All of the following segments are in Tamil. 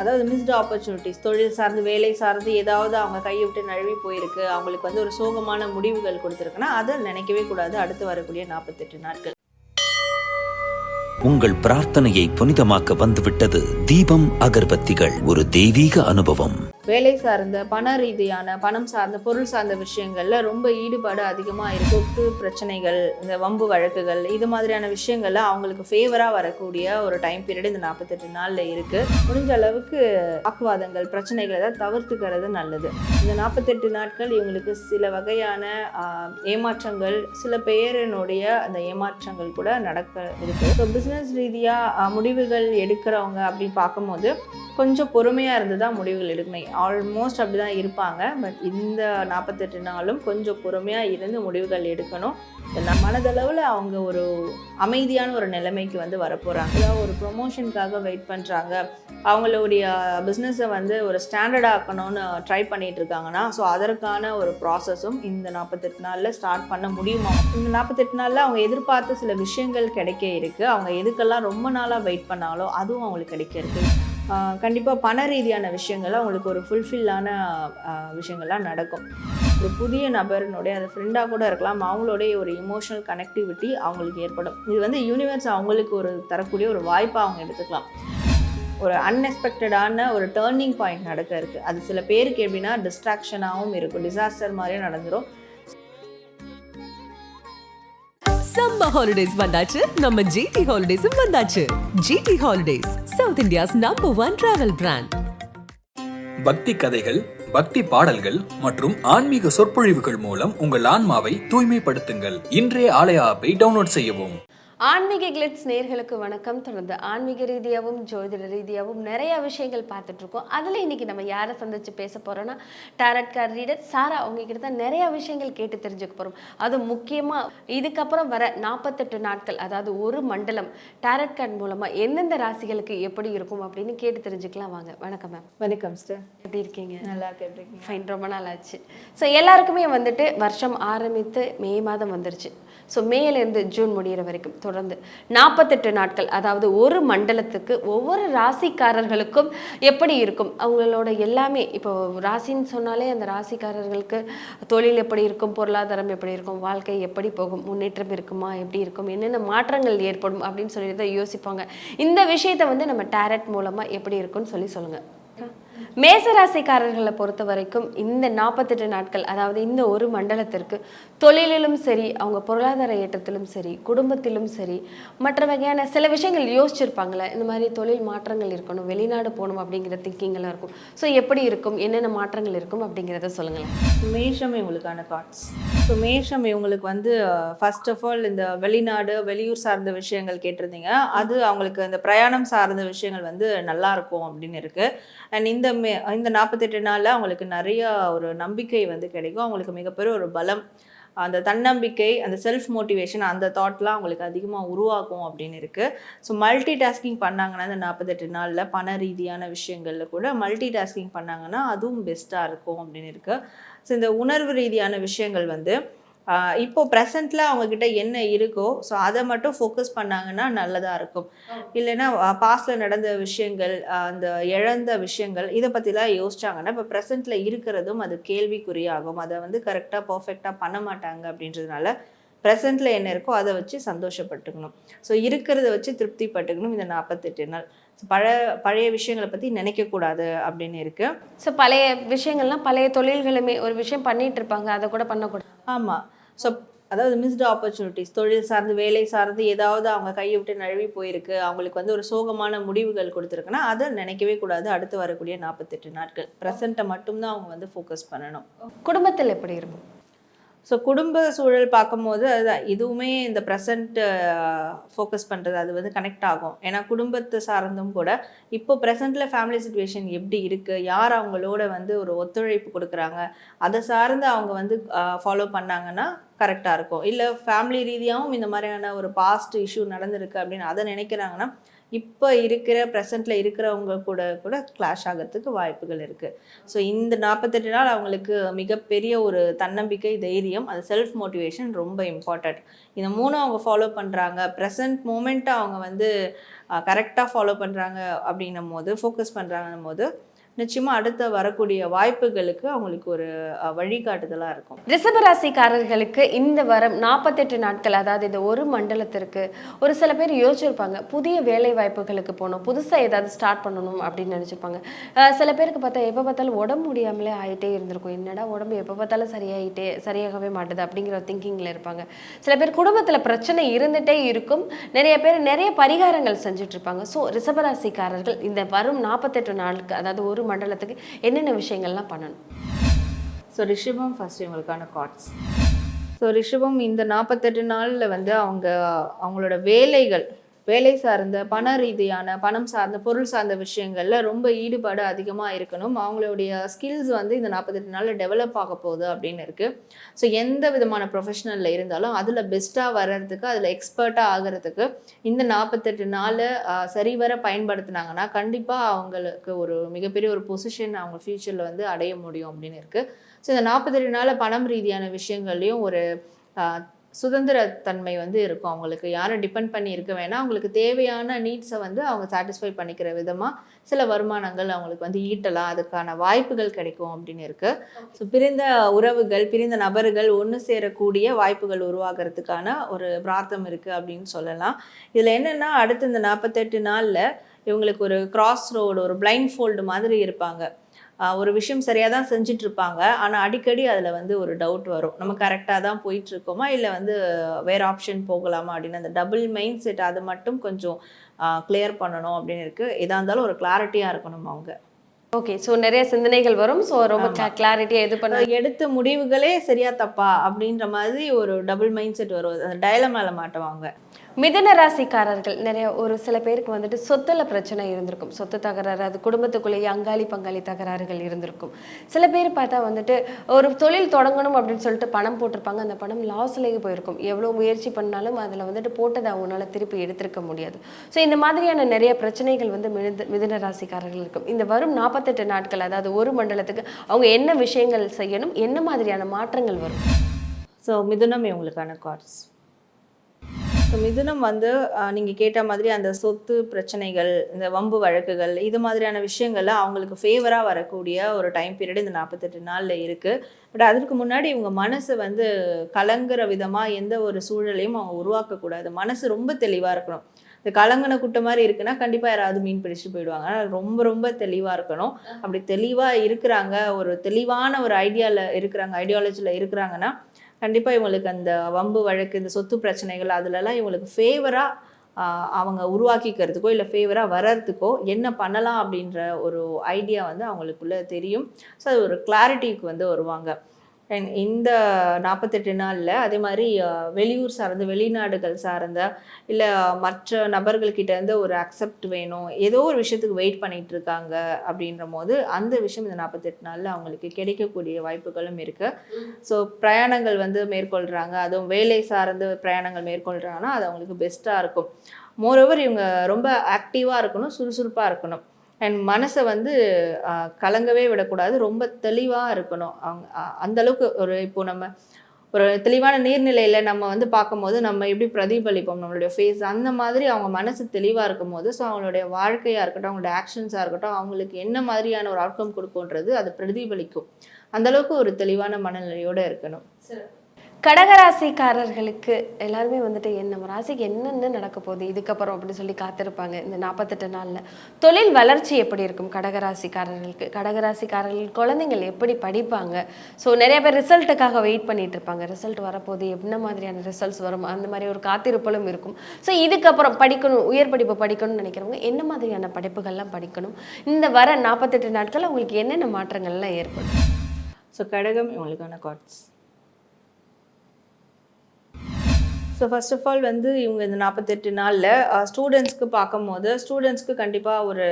அதாவது மிஸ்டு ஆப்பர்ச்சுனிட்டிஸ் தொழில் சார்ந்து வேலை சார்ந்து ஏதாவது அவங்க கையை விட்டு நழுவி போயிருக்கு அவங்களுக்கு வந்து ஒரு சோகமான முடிவுகள் கொடுத்துருக்குன்னா அதை நினைக்கவே கூடாது. அடுத்து வரக்கூடிய நாற்பத்தெட்டு நாட்கள். உங்கள் பிரார்த்தனையை புனிதமாக்க வந்துவிட்டது தீபம் அகர்பத்திகள் ஒரு தெய்வீக அனுபவம். வேலை சார்ந்த பண ரீதியான பணம் சார்ந்த பொருள் சார்ந்த விஷயங்களில் ரொம்ப ஈடுபாடு அதிகமாக இருக்கு. சொத்து பிரச்சனைகள் இந்த வம்பு வழக்குகள் இது மாதிரியான விஷயங்கள்ல அவங்களுக்கு ஃபேவராக வரக்கூடிய ஒரு டைம் பீரியட் இந்த நாற்பத்தெட்டு நாளில் இருக்கு. முடிஞ்ச அளவுக்கு வாக்குவாதங்கள் பிரச்சனைகளை தான் தவிர்த்துக்கிறது நல்லது. இந்த நாற்பத்தெட்டு நாட்கள் இவங்களுக்கு சில வகையான ஏமாற்றங்கள் சில பேரினுடைய அந்த ஏமாற்றங்கள் கூட நடக்க இருக்கு. ஸோ பிஸ்னஸ் ரீதியாக முடிவுகள் எடுக்கிறவங்க அப்படின்னு பார்க்கும்போது கொஞ்சம் பொறுமையாக இருந்து தான் முடிவுகள் எடுக்கணும் ஆல்மோஸ்ட் அப்படி தான் இருப்பாங்க. பட் இந்த நாற்பத்தெட்டு நாளும் கொஞ்சம் பொறுமையாக இருந்து முடிவுகள் எடுக்கணும். எல்லாம் மனதளவில் அவங்க ஒரு அமைதியான ஒரு நிலைமைக்கு வந்து வரப்போகிறாங்க அதாவது ஒரு ப்ரொமோஷனுக்காக வெயிட் பண்ணுறாங்க அவங்களுடைய பிஸ்னஸை வந்து ஒரு ஸ்டாண்டர்ட் ஆக்கணும்னு ட்ரை பண்ணிகிட்டு இருக்காங்கன்னா ஸோ அதற்கான ஒரு ப்ராசஸும் இந்த நாற்பத்தெட்டு நாளில் ஸ்டார்ட் பண்ண முடியுமா? இந்த நாற்பத்தெட்டு நாளில் அவங்க எதிர்பார்த்த சில விஷயங்கள் கிடைக்க இருக்குது அவங்க எதுக்கெல்லாம் ரொம்ப நாளாக வெயிட் பண்ணாலோ அதுவும் அவங்களுக்கு கிடைக்க இருக்குது கண்டிப்பாக பண ரீதியான விஷயங்கள் அவங்களுக்கு ஒரு ஃபுல்ஃபில்லான விஷயங்கள்லாம் நடக்கும். ஒரு புதிய நபரினுடைய அது ஃப்ரெண்டாக கூட இருக்கலாம். அவங்களுடைய ஒரு இமோஷனல் கனெக்டிவிட்டி அவங்களுக்கு ஏற்படும். இது வந்து யூனிவர்ஸ் அவங்களுக்கு ஒரு தரக்கூடிய ஒரு வாய்ப்பாக அவங்க எடுத்துக்கலாம். ஒரு அன்எக்ஸ்பெக்டடான ஒரு டேர்னிங் பாயிண்ட் நடக்க இருக்குது அது சில பேருக்கு எப்படின்னா டிஸ்ட்ராக்ஷனாகவும் இருக்கும். டிசாஸ்டர் மாதிரியும் நடந்துடும் சம்மர் ஹாலிடேஸ் வந்தாச்சு. நம்ம ஜிடி ஹாலிடேஸும் வந்தாச்சு. GT holidays south India's number one travel brand பக்தி கதைகள் பக்தி பாடல்கள் மற்றும் ஆன்மீக சொற்பொழிவுகள் மூலம் உங்கள் ஆன்மாவை தூய்மைப்படுத்துங்கள். இன்றைய ஆலய ஆப்பை டவுன்லோட் செய்யவும். ஆன்மீக கிளிட்ஸ் நேர்களுக்கு வணக்கம். தொடர்ந்து ஆன்மீக ரீதியாகவும் ஜோதிட ரீதியாகவும் நிறைய விஷயங்கள் பார்த்துட்டு இருக்கோம். அதில் இன்னைக்கு நம்ம யாரை சந்திச்சு பேச போறோம்னா டாரட் கார்டு ரீடர் சாரா அவங்க கிட்ட தான் நிறைய விஷயங்கள் கேட்டு தெரிஞ்சுக்க போறோம். அது முக்கியமாக இதுக்கப்புறம் வர நாற்பத்தெட்டு நாட்கள் அதாவது ஒரு மண்டலம் டாரட் கார்டு மூலமா எந்தெந்த ராசிகளுக்கு எப்படி இருக்கும் அப்படின்னு கேட்டு தெரிஞ்சுக்கலாம் வாங்க. வணக்கம் மேம் வணக்கம் சிஸ்டர் எப்படி இருக்கீங்க? நல்லா கேட்டிருக்கீங்க ஃபைன் ரொம்ப நாள் ஆச்சு. ஸோ எல்லாருக்குமே வந்துட்டு வருஷம் ஆரம்பித்து மே மாதம் வந்துருச்சு. ஸோ மேலேருந்து ஜூன் முடிகிற வரைக்கும் தொடர்ந்து நாற்பத்தெட்டு நாட்கள் அதாவது ஒரு மண்டலத்துக்கு ஒவ்வொரு ராசிக்காரர்களுக்கும் எப்படி இருக்கும்? அவங்களோட எல்லாமே இப்போ ராசின்னு சொன்னாலே அந்த ராசிக்காரர்களுக்கு தொழில் எப்படி இருக்கும்? பொருளாதாரம் எப்படி இருக்கும்? வாழ்க்கை எப்படி போகும்? முன்னேற்றம் இருக்குமா? எப்படி இருக்கும்? என்னென்ன மாற்றங்கள் ஏற்படும்? அப்படின்னு சொல்லிட்டு தான் யோசிப்பாங்க. இந்த விஷயத்தை வந்து நம்ம டேரட் மூலமாக எப்படி இருக்கும்னு சொல்லி சொல்லுங்கள் மேசராசிக்காரர்களை பொறுத்த வரைக்கும் இந்த நாற்பத்தெட்டு நாட்கள் அதாவது இந்த ஒரு மண்டலத்திற்கு தொழிலிலும் சரி அவங்க பொருளாதார ஏற்றத்திலும் சரி குடும்பத்திலும் சரி மற்ற வகையான சில விஷயங்கள் யோசிச்சிருப்பாங்களே இந்த மாதிரி தொழில் மாற்றங்கள் இருக்கணும் வெளிநாடு போகணும் அப்படிங்கிற திங்கிங்கெல்லாம் இருக்கும். ஸோ எப்படி இருக்கும் என்னென்ன மாற்றங்கள் இருக்கும் அப்படிங்கிறத சொல்லுங்களேன். மேஷம் இவங்களுக்கான கார்ட்ஸ் ஸோ மேஷம் இவங்களுக்கு வந்து ஃபர்ஸ்ட் ஆஃப் ஆல் இந்த வெளிநாடு வெளியூர் சார்ந்த விஷயங்கள் கேட்டிருந்தீங்க. அது அவங்களுக்கு இந்த பிரயாணம் சார்ந்த விஷயங்கள் வந்து நல்லா இருக்கும் அப்படின்னு இருக்கு. அண்ட் இந்த மே இந்த நாற்பத்தெட்டு நாளில் அவங்களுக்கு நிறைய ஒரு நம்பிக்கை வந்து கிடைக்கும். அவங்களுக்கு மிகப்பெரிய ஒரு பலம் அந்த தன்னம்பிக்கை அந்த செல்ஃப் மோட்டிவேஷன் அந்த தாட்லாம் அவங்களுக்கு அதிகமாக உருவாக்கும் அப்படின்னு இருக்குது ஸோ மல்டி டாஸ்கிங் பண்ணாங்கன்னா இந்த நாற்பத்தெட்டு நாளில் பண ரீதியான விஷயங்களில் கூட மல்டி டாஸ்கிங் பண்ணாங்கன்னா அதுவும் பெஸ்ட்டாக இருக்கும் அப்படின்னு இருக்குது ஸோ இந்த உணர்வு ரீதியான விஷயங்கள் வந்து இப்போ ப்ரெசண்ட்டில் அவங்கக்கிட்ட என்ன இருக்கோ ஸோ அதை மட்டும் ஃபோக்கஸ் பண்ணாங்கன்னா நல்லதாக இருக்கும். இல்லைன்னா பாஸ்டில் நடந்த விஷயங்கள் அந்த இழந்த விஷயங்கள் இதை பற்றிலாம் யோசிச்சாங்கன்னா இப்போ ப்ரெசண்ட்டில் இருக்கிறதும் அது கேள்விக்குறியாகும். அதை வந்து கரெக்டாக பர்ஃபெக்டாக பண்ண மாட்டாங்க அப்படின்றதுனால ப்ரெசண்ட்டில் என்ன இருக்கோ அதை வச்சு சந்தோஷப்பட்டுக்கணும். ஸோ இருக்கிறத வச்சு திருப்திப்பட்டுக்கணும் இந்த நாற்பத்தெட்டு நாள். பழைய பழைய விஷயங்களை பற்றி நினைக்கக்கூடாது அப்படின்னு இருக்குது ஸோ பழைய விஷயங்கள்லாம் பழைய தொழில்களுமே ஒரு விஷயம் பண்ணிட்டு இருப்பாங்க அதை கூட பண்ணக்கூடாது. ஆமாம் ஸோ அதாவது மிஸ்டு ஆப்பர்ச்சுனிட்டிஸ் தொழில் சார்ந்து வேலை சார்ந்து ஏதாவது அவங்க கையை விட்டு நழுவி போயிருக்கு அவங்களுக்கு வந்து ஒரு சோகமான முடிவுகள் கொடுத்துருக்குன்னா அதை நினைக்கவே கூடாது. அடுத்து வரக்கூடிய நாற்பத்தெட்டு நாட்கள். ப்ரெசண்ட்டை மட்டும்தான் அவங்க வந்து ஃபோக்கஸ் பண்ணணும். குடும்பத்தில் எப்படி இருக்கும்? ஸோ குடும்ப சூழல் பார்க்கும்போது அதுதான். இதுவுமே இந்த ப்ரெசண்ட்டு ஃபோக்கஸ் பண்ணுறது அது வந்து கனெக்ட் ஆகும். ஏன்னா குடும்பத்தை சார்ந்தும் கூட இப்போ ப்ரெசண்ட்டில் ஃபேமிலி சுச்சுவேஷன் எப்படி இருக்குது யார் அவங்களோட வந்து ஒரு ஒத்துழைப்பு கொடுக்குறாங்க? அதை சார்ந்து அவங்க வந்து ஃபாலோ பண்ணாங்கன்னா கரெக்டாக இருக்கும். இல்லை ஃபேமிலி ரீதியாகவும் இந்த மாதிரியான ஒரு பாஸ்ட் இஷ்யூ நடந்திருக்கு அப்படின்னு அதை நினைக்கிறாங்கன்னா இப்போ இருக்கிற ப்ரெசண்ட்டில் இருக்கிறவங்க கூட கூட கிளாஷ் ஆகிறதுக்கு வாய்ப்புகள் இருக்குது ஸோ இந்த நாற்பத்தெட்டு நாள் அவங்களுக்கு மிகப்பெரிய ஒரு தன்னம்பிக்கை தைரியம் அது செல்ஃப் மோட்டிவேஷன் ரொம்ப இம்பார்ட்டண்ட் இந்த மூணும் அவங்க ஃபாலோ பண்ணுறாங்க ப்ரெசன்ட் மூமெண்ட்டை அவங்க வந்து கரெக்டாக ஃபாலோ பண்ணுறாங்க அப்படின்னும் போது ஃபோக்கஸ் பண்ணுறாங்கன்னும் போது நிச்சயமாக அடுத்த வரக்கூடிய வாய்ப்புகளுக்கு அவங்களுக்கு ஒரு வழிகாட்டுதலாக இருக்கும். ரிசபராசிக்காரர்களுக்கு இந்த வாரம் நாற்பத்தெட்டு நாட்கள் அதாவது இந்த ஒரு மண்டலத்திற்கு ஒரு சில பேர் யோசிச்சிருப்பாங்க புதிய வேலை வாய்ப்புகளுக்கு போகணும் புதுசாக ஏதாவது ஸ்டார்ட் பண்ணணும் அப்படின்னு நினச்சிருப்பாங்க. சில பேருக்கு பார்த்தா எப்போ பார்த்தாலும் உடம்பு முடியாமலே ஆகிட்டே இருந்திருக்கும். என்னடா உடம்பு எப்போ பார்த்தாலும் சரியாயிட்டே சரியாகவே மாட்டுது அப்படிங்கிற திங்கிங்கில் இருப்பாங்க. சில பேர் குடும்பத்தில் பிரச்சனை இருந்துகிட்டே இருக்கும். நிறைய பேர் நிறைய பரிகாரங்கள் செஞ்சுட்டு இருப்பாங்க. ஸோ ரிசபராசிக்காரர்கள் இந்த வரும் நாற்பத்தெட்டு நாளுக்கு அதாவது ஒரு மண்டலத்துக்கு என்னென்ன விஷயங்கள்லாம் பண்ணணும்? ஸோ ரிஷபம் ஃபர்ஸ்ட் இவங்களுக்கான கார்ட்ஸ் ஸோ ரிஷபம் இந்த நாற்பத்தெட்டு நாளில் வந்து அவங்க அவங்களோட வேலைகள் வேலை சார்ந்த பண ரீதியான பணம் சார்ந்த பொருள் சார்ந்த விஷயங்களில் ரொம்ப ஈடுபாடு அதிகமாக இருக்கணும். அவங்களுடைய ஸ்கில்ஸ் வந்து இந்த நாற்பத்தெட்டு நாளில் டெவலப் ஆக போகுது அப்படின்னு இருக்குது ஸோ எந்த விதமான ப்ரொஃபஷனலில் இருந்தாலும் அதில் பெஸ்ட்டாக வர்றதுக்கு அதில் எக்ஸ்பர்ட்டாக ஆகிறதுக்கு இந்த நாற்பத்தெட்டு நாள் சரிவர பயன்படுத்தினாங்கன்னா கண்டிப்பாக அவங்களுக்கு ஒரு மிகப்பெரிய ஒரு பொசிஷன் அவங்க ஃப்யூச்சரில் வந்து அடைய முடியும் அப்படின்னு இருக்குது ஸோ இந்த நாற்பத்தெட்டு நாளில் பணம் ரீதியான விஷயங்கள்லையும் ஒரு சுதந்திரத்தன்மை வந்து இருக்கும் அவங்களுக்கு. யாரும் டிபெண்ட் பண்ணி இருக்க வேணாம். அவங்களுக்கு தேவையான நீட்ஸை வந்து அவங்க சாட்டிஸ்ஃபை பண்ணிக்கிற விதமாக சில வருமானங்கள் அவங்களுக்கு வந்து ஈட்டலாம். அதுக்கான வாய்ப்புகள் கிடைக்கும் அப்படின்னு இருக்குது ஸோ பிரிந்த உறவுகள் பிரிந்த நபர்கள் ஒன்று சேரக்கூடிய வாய்ப்புகள் உருவாகிறதுக்கான ஒரு பிரார்த்தம் இருக்குது அப்படின்னு சொல்லலாம். இதில் என்னென்னா அடுத்து இந்த நாற்பத்தெட்டு நாளில் இவங்களுக்கு ஒரு கிராஸ் ரோடு ஒரு பிளைண்ட் ஃபோல்டு மாதிரி இருப்பாங்க. ஒரு விஷயம் சரியாக தான் செஞ்சுட்டு இருப்பாங்க ஆனால் அடிக்கடி அதில் வந்து ஒரு டவுட் வரும். நம்ம கரெக்டாக தான் போயிட்டு இருக்கோமா இல்லை வந்து வேறு ஆப்ஷன் போகலாமா? அப்படின்னு அந்த டபுள் மைண்ட் செட் அதை மட்டும் கொஞ்சம் கிளியர் பண்ணணும் அப்படின்னு இருக்குது எதாக இருந்தாலும் ஒரு கிளாரிட்டியாக இருக்கணும் அவங்க. ஓகே ஸோ நிறைய சிந்தனைகள் வரும். ஸோ ரொம்ப கிளாரிட்டியாக இது பண்ண எடுத்த முடிவுகளே சரியா தப்பா? அப்படின்ற மாதிரி ஒரு டபுள் மைண்ட் செட் வரும். அந்த டயலமால மாட்டுவாங்க. மிதன ராசிக்காரர்கள் நிறைய ஒரு சில பேருக்கு வந்துட்டு சொத்துல பிரச்சனை இருந்திருக்கும். சொத்து தகராறு அது குடும்பத்துக்குள்ளேயே அங்காளி பங்காளி தகராறுகள் இருந்திருக்கும். சில பேர் பார்த்தா வந்துட்டு ஒரு தொழில் தொடங்கணும் அப்படின்னு சொல்லிட்டு பணம் போட்டிருப்பாங்க. அந்த பணம் லாஸ்லேயே போயிருக்கும். எவ்வளோ முயற்சி பண்ணாலும் அதில் வந்துட்டு போட்டதை அவங்களால திருப்பி எடுத்திருக்க முடியாது. ஸோ இந்த மாதிரியான நிறைய பிரச்சனைகள் வந்து மிதுன மிதன ராசிக்காரர்கள் இருக்கும். இந்த வரும் நாற்பத்தெட்டு நாட்கள் அதாவது ஒரு மண்டலத்துக்கு அவங்க என்ன விஷயங்கள் செய்யணும் என்ன மாதிரியான மாற்றங்கள் வரும்? ஸோ மிதுனம் இவங்களுக்கான கார்ட்ஸ் ஸோ மிதுனம் வந்து நீங்கள் கேட்ட மாதிரி அந்த சொத்து பிரச்சனைகள் இந்த வம்பு வழக்குகள் இது மாதிரியான விஷயங்கள்ல அவங்களுக்கு ஃபேவராக வரக்கூடிய ஒரு டைம் பீரியட் இந்த நாற்பத்தெட்டு நாளில் இருக்குது பட் அதற்கு முன்னாடி இவங்க மனசு வந்து கலங்குற விதமாக எந்த ஒரு சூழலையும் அவங்க உருவாக்கக்கூடாது. மனசு ரொம்ப தெளிவாக இருக்கணும். இந்த கலங்கன குட்டை மாதிரி இருக்குன்னா கண்டிப்பாக யாராவது மீன் பிடிச்சிட்டு போயிடுவாங்க. ஆனால் ரொம்ப ரொம்ப தெளிவாக இருக்கணும். அப்படி தெளிவாக இருக்கிறாங்க ஒரு தெளிவான ஒரு ஐடியாவில் இருக்கிறாங்க ஐடியாலஜியில் இருக்கிறாங்கன்னா கண்டிப்பாக இவங்களுக்கு அந்த வம்பு வழக்கு இந்த சொத்து பிரச்சனைகள் அதுலலாம் இவங்களுக்கு ஃபேவராக அவங்க உருவாக்கிக்கிறதுக்கோ இல்லை ஃபேவராக வர்றதுக்கோ என்ன பண்ணலாம் அப்படின்ற ஒரு ஐடியா வந்து அவங்களுக்குள்ளே தெரியும். ஸோ அது ஒரு கிளாரிட்டிக்கு வந்து வருவாங்க. And இந்த நாற்பத்தெட்டு நாளில் அதே மாதிரி வெளியூர் சார்ந்த வெளிநாடுகள் சார்ந்த இல்லை மற்ற நபர்கள்கிட்ட இருந்து ஒரு அக்செப்ட் வேணும் ஏதோ ஒரு விஷயத்துக்கு வெயிட் பண்ணிட்டு இருக்காங்க அப்படின்ற போது அந்த விஷயம் இந்த நாற்பத்தெட்டு நாளில் அவங்களுக்கு கிடைக்கக்கூடிய வாய்ப்புகளும் இருக்குது ஸோ பிரயாணங்கள் வந்து மேற்கொள்கிறாங்க அதுவும் வேலை சார்ந்து பிரயாணங்கள் மேற்கொள்கிறாங்கன்னா அது அவங்களுக்கு பெஸ்ட்டாக இருக்கும். மோரோவர் இவங்க ரொம்ப ஆக்டிவாக இருக்கணும் சுறுசுறுப்பாக இருக்கணும். அண்ட் மனசை வந்து கலங்கவே விடக்கூடாது. ரொம்ப தெளிவாக இருக்கணும். அவங்க அந்தளவுக்கு ஒரு இப்போ நம்ம ஒரு தெளிவான நீர்நிலையில் நம்ம வந்து பார்க்கும்போது நம்ம எப்படி பிரதிபலிப்போம்? நம்மளுடைய ஃபேஸ் அந்த மாதிரி அவங்க மனசு தெளிவாக இருக்கும் போது ஸோ அவங்களுடைய வாழ்க்கையாக இருக்கட்டும் அவங்களுடைய ஆக்ஷன்ஸாக இருக்கட்டும் அவங்களுக்கு என்ன மாதிரியான ஒரு அவுட்கம் கொடுக்குன்றது அது பிரதிபலிக்கும். அந்தளவுக்கு ஒரு தெளிவான மனநிலையோடு இருக்கணும். கடகராசிக்காரர்களுக்கு எல்லாருமே வந்துட்டு என்ன நம்ம ராசிக்கு என்னென்ன நடக்க போகுது இதுக்கப்புறம் அப்படின்னு சொல்லி காத்திருப்பாங்க இந்த நாற்பத்தெட்டு நாளில். தொழில் வளர்ச்சி எப்படி இருக்கும் கடகராசிக்காரர்களுக்கு? கடகராசிக்காரர்கள் குழந்தைங்கள் எப்படி படிப்பாங்க? ஸோ நிறைய பேர் ரிசல்ட்டுக்காக வெயிட் பண்ணிட்டு இருப்பாங்க. ரிசல்ட் வரப்போகுது என்ன மாதிரியான ரிசல்ட்ஸ் வரும் அந்த மாதிரி ஒரு காத்திருப்பலும் இருக்கும். ஸோ இதுக்கப்புறம் படிக்கணும் உயர் படிப்பு படிக்கணும்னு நினைக்கிறவங்க என்ன மாதிரியான படிப்புகள்லாம் படிக்கணும்? இந்த வர நாற்பத்தெட்டு நாட்களில் அவங்களுக்கு என்னென்ன மாற்றங்கள்லாம் ஏற்படும்? ஸோ கடகம் இவங்களுக்கான cards so first of all வந்து இவங்க இந்த நாற்பத்தெட்டு நாளில் ஸ்டூடெண்ட்ஸ்க்கு பார்க்கும்போது ஸ்டூடெண்ட்ஸ்க்கு கண்டிப்பாக ஒரு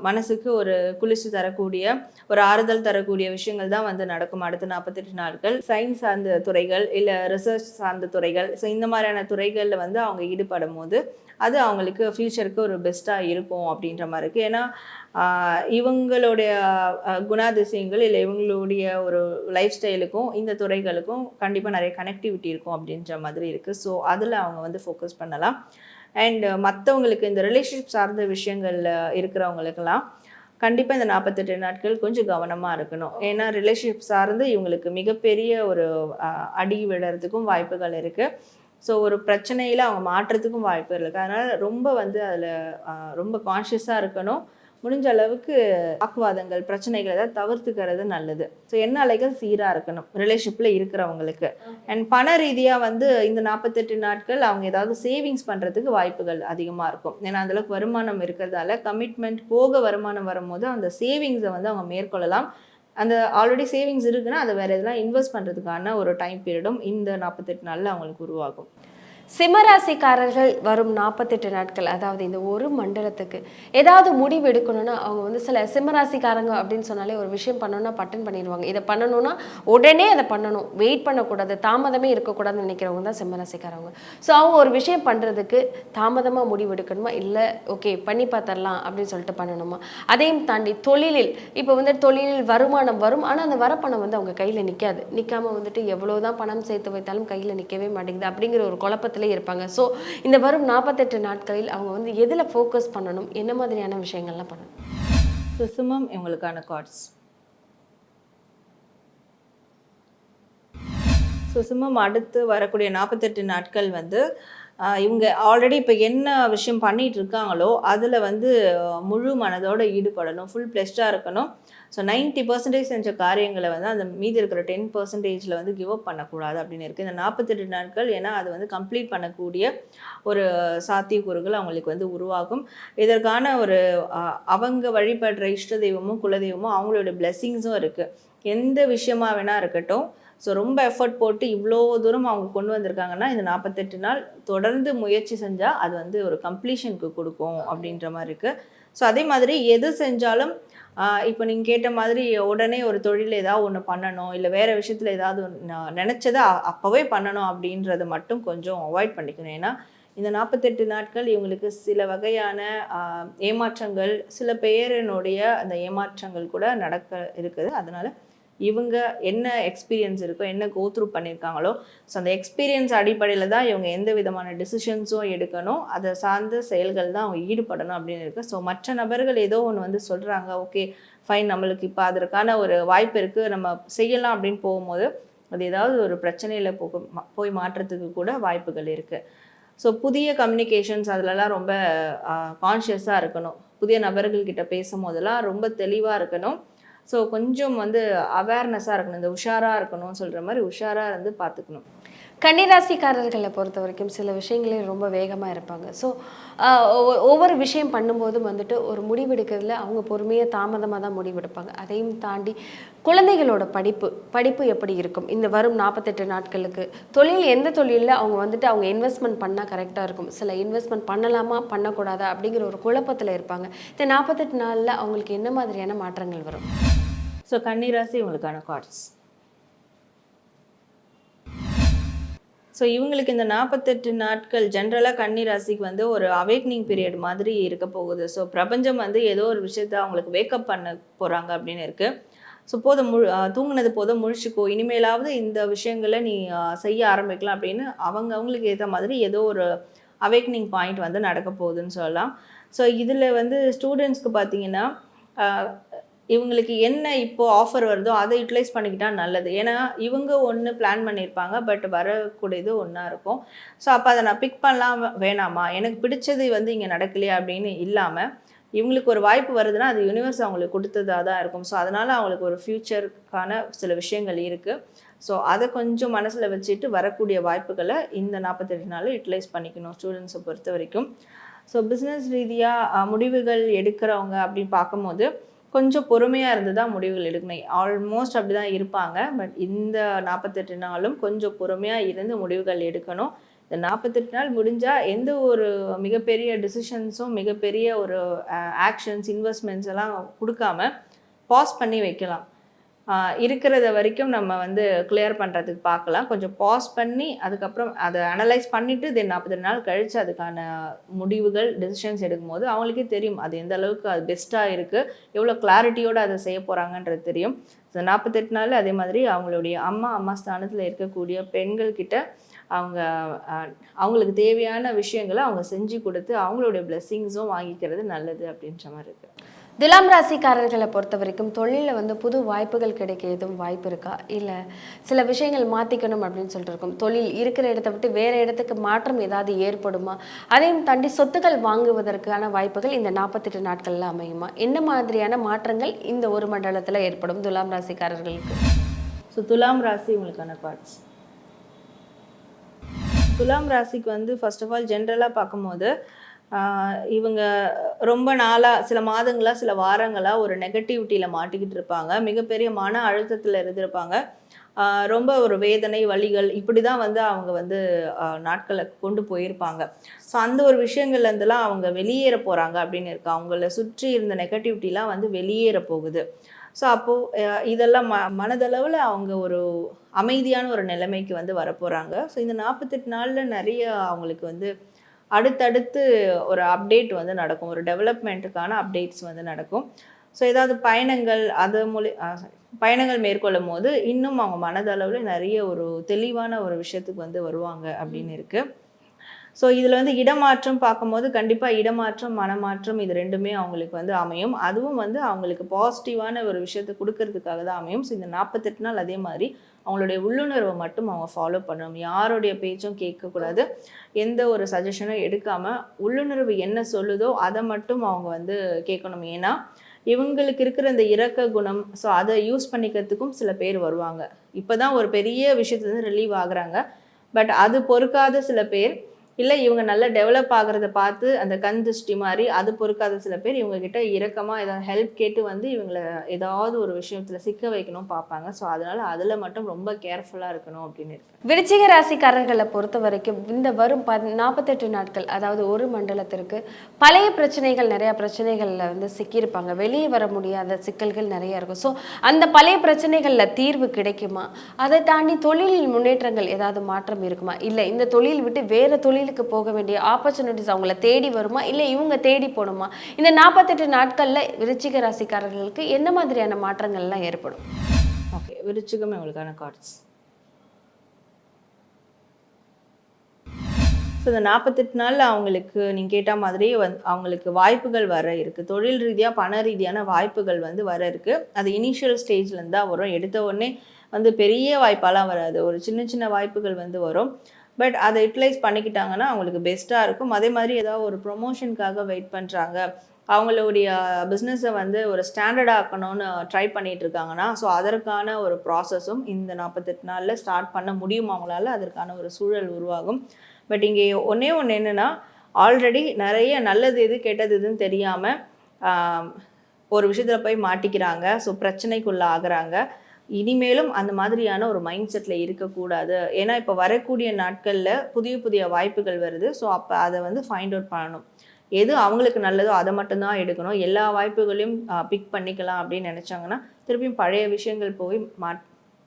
மனசுக்கு ஒரு குளிர்ச்சி தரக்கூடிய ஒரு ஆறுதல் தரக்கூடிய விஷயங்கள் தான் வந்து நடக்கும் அடுத்த நாற்பத்தெட்டு நாட்கள். சயின்ஸ் சார்ந்த துறைகள் இல்லை ரிசர்ச் சார்ந்த துறைகள் ஸோ இந்த மாதிரியான துறைகளில் வந்து அவங்க ஈடுபடும் போது அது அவங்களுக்கு ஃப்யூச்சருக்கு ஒரு பெஸ்ட்டாக இருக்கும் அப்படின்ற மாதிரி இருக்குது ஏன்னா இவங்களுடைய குணாதிசயங்கள் இல்லை இவங்களுடைய ஒரு லைஃப் ஸ்டைலுக்கும் இந்த துறைகளுக்கும் கண்டிப்பாக நிறைய கனெக்டிவிட்டி இருக்கும் அப்படின்ற மாதிரி இருக்குது ஸோ அதில் அவங்க வந்து ஃபோக்கஸ் பண்ணலாம். அண்ட் மற்றவங்களுக்கு இந்த ரிலேஷன்ஷிப் சார்ந்த விஷயங்களில் இருக்கிறவங்களுக்கெல்லாம் கண்டிப்பாக இந்த நாற்பத்தெட்டு நாட்கள் கொஞ்சம் கவனமாக இருக்கணும். ஏன்னா ரிலேஷன்ஷிப் சார்ந்து இவங்களுக்கு மிகப்பெரிய ஒரு அடி விடுறதுக்கும் வாய்ப்புகள் இருக்குது ஸோ ஒரு பிரச்சனையில் அவங்க மாற்றுறதுக்கும் வாய்ப்பு இருக்குது அதனால் ரொம்ப வந்து அதில் ரொம்ப கான்ஷியஸாக இருக்கணும். முடிஞ்ச அளவுக்கு வாக்குவாதங்கள் பிரச்சனைகளை தான் தவிர்த்துக்கிறது நல்லது. ஸோ என்ன அலைகள் சீராக இருக்கணும் ரிலேஷன்ஷிப்பில் இருக்கிறவங்களுக்கு. அண்ட் பண ரீதியாக வந்து இந்த நாற்பத்தெட்டு நாட்கள் அவங்க ஏதாவது சேவிங்ஸ் பண்ணுறதுக்கு வாய்ப்புகள் அதிகமாக இருக்கும். ஏன்னா அந்தளவுக்கு வருமானம் இருக்கிறதால கமிட்மெண்ட் போக வருமானம் வரும்போது அந்த சேவிங்ஸை வந்து அவங்க மேற்கொள்ளலாம். அந்த ஆல்ரெடி சேவிங்ஸ் இருக்குன்னா அதை வேறு எதெல்லாம் இன்வெஸ்ட் பண்ணுறதுக்கான ஒரு டைம் பீரியடும் இந்த நாற்பத்தெட்டு நாளில் அவங்களுக்கு உருவாகும். சிம்மராசிக்காரர்கள் வரும் நாற்பத்தெட்டு நாட்கள் அதாவது இந்த ஒரு மண்டலத்துக்கு ஏதாவது முடிவு எடுக்கணும்னா அவங்க வந்து சில சிம்மராசிக்காரங்க அப்படின்னு சொன்னாலே ஒரு விஷயம் பண்ணணும்னா பட்டன் பண்ணிடுவாங்க. இதை பண்ணணும்னா உடனே அதை பண்ணணும். வெயிட் பண்ணக்கூடாது. தாமதமே இருக்கக்கூடாதுன்னு நினைக்கிறவங்க தான் சிம்மராசிக்காரவங்க. ஸோ அவங்க ஒரு விஷயம் பண்ணுறதுக்கு தாமதமாக முடிவு எடுக்கணுமா? இல்லை ஓகே பண்ணி பார்த்துடலாம் அப்படின்னு சொல்லிட்டு பண்ணணுமா? அதையும் தாண்டி தொழிலில் இப்போ வந்து தொழிலில் வருமானம் வரும். ஆனால் அந்த வரப்பணம் வந்து அவங்க கையில் நிற்காது நிற்காமல் வந்துட்டு எவ்வளோ தான் பணம் சேர்த்து வைத்தாலும் கையில் நிற்கவே மாட்டேங்குது அப்படிங்கிற ஒரு குழப்பத்தில் இருப்பாங்க. ஸோ இந்த வரும் நாற்பத்தெட்டு நாட்களில் அவங்க வந்து எதில் ஃபோக்கஸ் பண்ணணும்? என்ன மாதிரியான விஷயங்கள்லாம் பண்ணணும்? சுசுமம் இவங்களுக்கான கார்ட்ஸ் சுசுமம் அடுத்து வரக்கூடிய நாற்பத்தெட்டு நாட்கள் வந்து இவங்க ஆல்ரெடி இப்போ என்ன விஷயம் பண்ணிட்டு இருக்காங்களோ அதில் வந்து முழு மனதோட ஈடுபடணும் ஃபுல் ப்ளெஸ்டாக இருக்கணும். ஸோ 90% பர்சன்டேஜ் செஞ்ச காரியங்களை வந்து அந்த மீதி இருக்கிற டென் பர்சன்டேஜில் வந்து கிவ் அப் பண்ணக்கூடாது அப்படின்னு இருக்குது இந்த நாற்பத்தெட்டு நாட்கள் ஏன்னா அது வந்து கம்ப்ளீட் பண்ணக்கூடிய ஒரு சாத்தியக்கூறுகள் அவங்களுக்கு வந்து உருவாகும். இதற்கான ஒரு அவங்க வழிபடுற இஷ்ட தெய்வமும் குலதெய்வமும் அவங்களோட பிளெஸ்ஸிங்ஸும் இருக்குது எந்த விஷயமா வேணா இருக்கட்டும். ஸோ ரொம்ப எஃபர்ட் போட்டு இவ்வளோ தூரம் அவங்க கொண்டு வந்திருக்காங்கன்னா இந்த நாற்பத்தெட்டு நாள் தொடர்ந்து முயற்சி செஞ்சால் அது வந்து ஒரு கம்ப்ளீஷனுக்கு கொடுக்கும் அப்படின்ற மாதிரி இருக்குது ஸோ அதே மாதிரி எது செஞ்சாலும் இப்போ நீங்கள் கேட்ட மாதிரி உடனே ஒரு தொழில் ஏதாவது ஒன்று பண்ணணும் இல்லை வேறு விஷயத்தில் ஏதாவது நினச்சதை அப்போவே பண்ணணும் அப்படின்றத மட்டும் கொஞ்சம் அவாய்ட் பண்ணிக்கணும். ஏன்னா இந்த நாற்பத்தெட்டு நாட்கள் இவங்களுக்கு சில வகையான ஏமாற்றங்கள் சில பேரினுடைய அந்த ஏமாற்றங்கள் கூட நடக்க இருக்குது. அதனால இவங்க என்ன எக்ஸ்பீரியன்ஸ் இருக்கோ என்ன கோத்ரூ பண்ணியிருக்காங்களோ ஸோ அந்த எக்ஸ்பீரியன்ஸ் அடிப்படையில் தான் இவங்க எந்த விதமான டிசிஷன்ஸும் எடுக்கணும் அதை சார்ந்த செயல்கள் தான் அவங்க ஈடுபடணும் அப்படின்னு இருக்கு. ஸோ மற்ற நபர்கள் ஏதோ ஒன்று வந்து சொல்கிறாங்க ஓகே ஃபைன் நம்மளுக்கு இப்போ அதற்கான ஒரு வாய்ப்பு இருக்குது நம்ம செய்யலாம் அப்படின்னு போகும்போது அது ஏதாவது ஒரு பிரச்சனையில் போக போய் மாற்றத்துக்கு கூட வாய்ப்புகள் இருக்குது ஸோ புதிய கம்யூனிகேஷன்ஸ் அதிலலாம் ரொம்ப கான்ஷியஸாக இருக்கணும். புதிய நபர்கள்கிட்ட பேசும்போதெல்லாம் ரொம்ப தெளிவாக இருக்கணும். ஸோ கொஞ்சம் வந்து அவேர்னஸாக இருக்கணும். இந்த உஷாராக இருக்கணும்னு சொல்கிற மாதிரி உஷாராக இருந்து பார்த்துக்கணும். கன்னிராசிக்காரர்களை பொறுத்த வரைக்கும் சில விஷயங்களே ரொம்ப வேகமாக இருப்பாங்க. ஸோ ஒவ்வொரு விஷயம் பண்ணும்போதும் வந்துட்டு ஒரு முடிவெடுக்கிறதுல அவங்க பொறுமையாக தாமதமாக தான் முடிவெடுப்பாங்க. அதையும் தாண்டி குழந்தைகளோட படிப்பு படிப்பு எப்படி இருக்கும்? இந்த வரும் நாற்பத்தெட்டு நாட்களுக்கு தொழில் எந்த தொழிலில் அவங்க வந்துட்டு அவங்க இன்வெஸ்ட்மெண்ட் பண்ணால் கரெக்டாக இருக்கும்? சில இன்வெஸ்ட்மெண்ட் பண்ணலாமா பண்ணக்கூடாதா அப்படிங்கிற ஒரு குழப்பத்தில் இருப்பாங்க. இந்த நாற்பத்தெட்டு நாளில் அவங்களுக்கு என்ன மாதிரியான மாற்றங்கள் வரும்? ஸோ கன்னிராசி உங்களுக்கான கார்ட்ஸ் ஸோ இவங்களுக்கு இந்த நாற்பத்தெட்டு நாட்கள் ஜென்ரலாக கன்னி ராசிக்கு வந்து ஒரு அவேக்னிங் பீரியட் மாதிரி இருக்க போகுது. ஸோ பிரபஞ்சம் வந்து ஏதோ ஒரு விஷயத்த அவங்களுக்கு வேக்கப் பண்ண போகிறாங்க அப்படின்னு இருக்குது ஸோ போதும் முழு தூங்கினது போதும் முழிச்சுக்கோ. இனிமேலாவது இந்த விஷயங்களை நீ செய்ய ஆரம்பிக்கலாம் அப்படின்னு அவங்க அவங்களுக்கு ஏற்ற மாதிரி ஏதோ ஒரு அவேக்னிங் பாயிண்ட் வந்து நடக்க போகுதுன்னு சொல்லலாம். ஸோ இதில் வந்து ஸ்டூடெண்ட்ஸ்க்கு பார்த்தீங்கன்னா இவங்களுக்கு என்ன இப்போ ஆஃபர் வருதோ அதை யூட்டிலைஸ் பண்ணிக்கிட்டா நல்லது. ஏன்னா இவங்க ஒன்று பிளான் பண்ணியிருப்பாங்க பட் வரக்கூடியது ஒன்றா இருக்கும். ஸோ அப்போ அதை நான் பிக் பண்ணலாம் வேணாமா? எனக்கு பிடிச்சது வந்து இங்கே நடக்கலையா அப்படின்னு இல்லாமல் இவங்களுக்கு ஒரு வாய்ப்பு வருதுன்னா அது யூனிவர்ஸ் அவங்களுக்கு கொடுத்ததாக தான் இருக்கும். ஸோ அதனால் அவங்களுக்கு ஒரு ஃப்யூச்சருக்கான சில விஷயங்கள் இருக்குது ஸோ அதை கொஞ்சம் மனசில் வச்சுட்டு வரக்கூடிய வாய்ப்புகளை இந்த நாற்பத்தெட்டு நாள் யூட்டிலைஸ் பண்ணிக்கணும் ஸ்டூடெண்ட்ஸை பொறுத்த வரைக்கும். ஸோ பிஸ்னஸ் ரீதியாக முடிவுகள் எடுக்கிறவங்க அப்படின்னு பார்க்கும்போது கொஞ்சம் பொறுமையாக இருந்து தான் முடிவுகள் எடுக்கணும். ஆல்மோஸ்ட் அப்படி தான் இருப்பாங்க. பட் இந்த நாற்பத்தெட்டு நாளும் கொஞ்சம் பொறுமையாக இருந்து முடிவுகள் எடுக்கணும். இந்த நாற்பத்தெட்டு நாள் முடிஞ்சால் எந்த ஒரு மிகப்பெரிய டிசிஷன்ஸும் மிகப்பெரிய ஒரு ஆக்ஷன்ஸ் இன்வெஸ்ட்மெண்ட்ஸ் எல்லாம் கொடுக்காம பாஸ் பண்ணி வைக்கலாம். இருக்கிறத வரைக்கும் நம்ம வந்து கிளியர் பண்ணுறதுக்கு பார்க்கலாம். கொஞ்சம் பாஸ் பண்ணி அதுக்கப்புறம் அதை அனலைஸ் பண்ணிவிட்டு தென் நாற்பத்தெட்டு நாள் கழித்து அதுக்கான முடிவுகள் டெசிஷன்ஸ் எடுக்கும்போது அவங்களுக்கே தெரியும் அது எந்த அளவுக்கு அது பெஸ்ட்டாக இருக்குது எவ்வளோ கிளாரிட்டியோடு அதை செய்ய போகிறாங்கன்றது தெரியும். ஸோ நாற்பத்தெட்டு நாள் அதே மாதிரி அவங்களுடைய அம்மா அம்மா ஸ்தானத்தில் இருக்கக்கூடிய பெண்கள்கிட்ட அவங்க அவங்களுக்கு தேவையான விஷயங்களை அவங்க செஞ்சு கொடுத்து அவங்களுடைய பிளெஸ்ஸிங்ஸும் வாங்கிக்கிறது நல்லது அப்படின்ற மாதிரி இருக்குது துலாம் ராசிக்காரர்களை பொறுத்த வரைக்கும் தொழிலில் வந்து புது வாய்ப்புகள் கிடைக்க எதுவும் வாய்ப்பு இருக்கா? இல்லை சில விஷயங்கள் மாற்றிக்கணும் அப்படின்னு சொல்லிட்டு இருக்கோம். தொழில் இருக்கிற இடத்த விட்டு வேறு இடத்துக்கு மாற்றம் ஏதாவது ஏற்படுமா? அதையும் தாண்டி சொத்துக்கள் வாங்குவதற்கான வாய்ப்புகள் இந்த நாற்பத்தெட்டு நாட்களில் அமையுமா? என்ன மாதிரியான மாற்றங்கள் இந்த ஒரு மண்டலத்தில் ஏற்படும் துலாம் ராசிக்காரர்களுக்கு? ஸோ துலாம் ராசி உங்களுக்கான பார்ட்ஸ் துலாம் ராசிக்கு வந்து ஃபர்ஸ்ட் ஆஃப் ஆல் ஜென்ரலாக பார்க்கும்போது இவங்க ரொம்ப நாளாக சில மாதங்களாக சில வாரங்களாக ஒரு நெகட்டிவிட்டியில் மாட்டிக்கிட்டு இருப்பாங்க. மிகப்பெரிய மன அழுத்தத்தில் இருந்திருப்பாங்க. ரொம்ப ஒரு வேதனை வலிகள் இப்படி தான் வந்து அவங்க வந்து நாட்களை கொண்டு போயிருப்பாங்க. ஸோ அந்த ஒரு விஷயங்கள்லேருந்துலாம் அவங்க வெளியேற போகிறாங்க அப்படின்னு இருக்கு. அவங்கள சுற்றி இருந்த நெகட்டிவிட்டிலாம் வந்து வெளியேற போகுது. ஸோ அப்போது இதெல்லாம் ம மனதளவில் அவங்க ஒரு அமைதியான ஒரு நிலைமைக்கு வந்து வரப்போகிறாங்க ஸோ இந்த நாற்பத்தெட்டு நாளில் நிறைய அவங்களுக்கு வந்து அடுத்தடுத்து ஒரு அப்டேட் வந்து நடக்கும். ஒரு டெவலப்மெண்ட்டுக்கான அப்டேட்ஸ் வந்து நடக்கும். ஸோ ஏதாவது பயணங்கள் அது மூலி பயணங்கள் மேற்கொள்ளும் போது இன்னும் அவங்க மனதளவில் நிறைய ஒரு தெளிவான ஒரு விஷயத்துக்கு வந்து வருவாங்க அப்படின்னு இருக்குது ஸோ இதில் வந்து இடமாற்றம் பார்க்கும்போது கண்டிப்பாக இடமாற்றம் மனமாற்றம் இது ரெண்டுமே அவங்களுக்கு வந்து அமையும். அதுவும் வந்து அவங்களுக்கு பாசிட்டிவான ஒரு விஷயத்தை கொடுக்கறதுக்காக தான் அமையும். ஸோ இந்த நாற்பத்தெட்டு நாள் அதே மாதிரி அவங்களுடைய உள்ளுணர்வை மட்டும் அவங்க ஃபாலோ பண்ணணும். யாருடைய பேச்சும் கேட்கக்கூடாது. எந்த ஒரு சஜஷனும் எடுக்காமல் உள்ளுணர்வு என்ன சொல்லுதோ அதை மட்டும் அவங்க வந்து கேட்கணும். ஏன்னா இவங்களுக்கு இருக்கிற இந்த இரக்க குணம் ஸோ அதை யூஸ் பண்ணிக்கிறதுக்கும் சில பேர் வருவாங்க. இப்போ தான் ஒரு பெரிய விஷயத்துலேருந்து ரிலீவ் ஆகுறாங்க. பட் அது பொறுக்காத சில பேர் இல்லை இவங்க நல்லா டெவலப் ஆகுறத பார்த்து அந்த கண் திருஷ்டி மாதிரி அது பொறுக்காத சில பேர் இவங்க கிட்ட இரக்கமாக ஏதாவது ஹெல்ப் கேட்டு வந்து இவங்களை ஏதாவது ஒரு விஷயத்தில் சிக்க வைக்கணும் பார்ப்பாங்க. ஸோ அதனால அதில் மட்டும் ரொம்ப கேர்ஃபுல்லாக இருக்கணும் அப்படின்னு இருக்கு. விருச்சிக ராசிக்காரர்களை பொறுத்த வரைக்கும் இந்த வரும் ப நாற்பத்தெட்டு நாட்கள் அதாவது ஒரு மண்டலத்திற்கு பழைய பிரச்சனைகள் நிறைய பிரச்சனைகளில் வந்து சிக்கியிருப்பாங்க. வெளியே வர முடியாத சிக்கல்கள் நிறைய இருக்கும். ஸோ அந்த பழைய பிரச்சனைகளில் தீர்வு கிடைக்குமா? அதை தாண்டி தொழிலில் முன்னேற்றங்கள் ஏதாவது மாற்றம் இருக்குமா? இல்லை இந்த தொழில் விட்டு வேறு தொழில் தொழிலுக்கு போக வேண்டிய ஆப்பர்ச்சுனிட்டிஸ் அவங்கள தேடி வருமா? இல்லை இவங்க தேடி போகணுமா இந்த நாற்பத்தெட்டு நாட்களில் விருச்சிக ராசிக்காரர்களுக்கு என்ன மாதிரியான மாற்றங்கள்லாம் ஏற்படும்? ஓகே விருச்சிகம் இவங்களுக்கான கார்ட்ஸ் ஸோ இந்த நாற்பத்தெட்டு நாளில் அவங்களுக்கு நீங்கள் கேட்ட மாதிரி வந் அவங்களுக்கு வாய்ப்புகள் வர இருக்குது தொழில் ரீதியாக பண ரீதியான வாய்ப்புகள் வந்து வர இருக்குது அது இனிஷியல் ஸ்டேஜ்லேருந்து தான் வரும். எடுத்த உடனே வந்து பெரிய வாய்ப்பாலாம் வராது. ஒரு சின்ன சின்ன வாய்ப்புகள் வந்து வரும். பட் அதை யூட்டிலைஸ் பண்ணிக்கிட்டாங்கன்னா அவங்களுக்கு பெஸ்ட்டாக இருக்கும். அதே மாதிரி ஏதாவது ஒரு ப்ரொமோஷனுக்காக வெயிட் பண்ணுறாங்க அவங்களுடைய பிஸ்னஸை வந்து ஒரு ஸ்டாண்டர்ட் ஆக்கணும்னு ட்ரை பண்ணிட்டு இருக்காங்கன்னா ஸோ அதற்கான ஒரு ப்ராசஸும் இந்த நாற்பத்தெட்டு நாளில் ஸ்டார்ட் பண்ண முடியும் அவங்களால? அதற்கான ஒரு சூழல் உருவாகும். பட் இங்கே ஒன்றே ஒன்று என்னென்னா ஆல்ரெடி நிறைய நல்லது எது கெட்டது எதுன்னு தெரியாமல் ஒரு விஷயத்தில் போய் மாட்டிக்கிறாங்க. ஸோ பிரச்சனைக்குள்ள ஆகிறாங்க இனிமேலும் அந்த மாதிரியான ஒரு மைண்ட் செட்டில் இருக்கக்கூடாது. ஏன்னா இப்போ வரக்கூடிய நாட்களில் புதிய புதிய வாய்ப்புகள் வருது. ஸோ அப்போ அதை வந்து ஃபைண்ட் அவுட் பண்ணணும். எது அவங்களுக்கு நல்லதோ அதை மட்டும்தான் எடுக்கணும். எல்லா வாய்ப்புகளையும் பிக் பண்ணிக்கலாம் அப்படின்னு நினச்சாங்கன்னா திருப்பியும் பழைய விஷயங்கள் போய் மாட்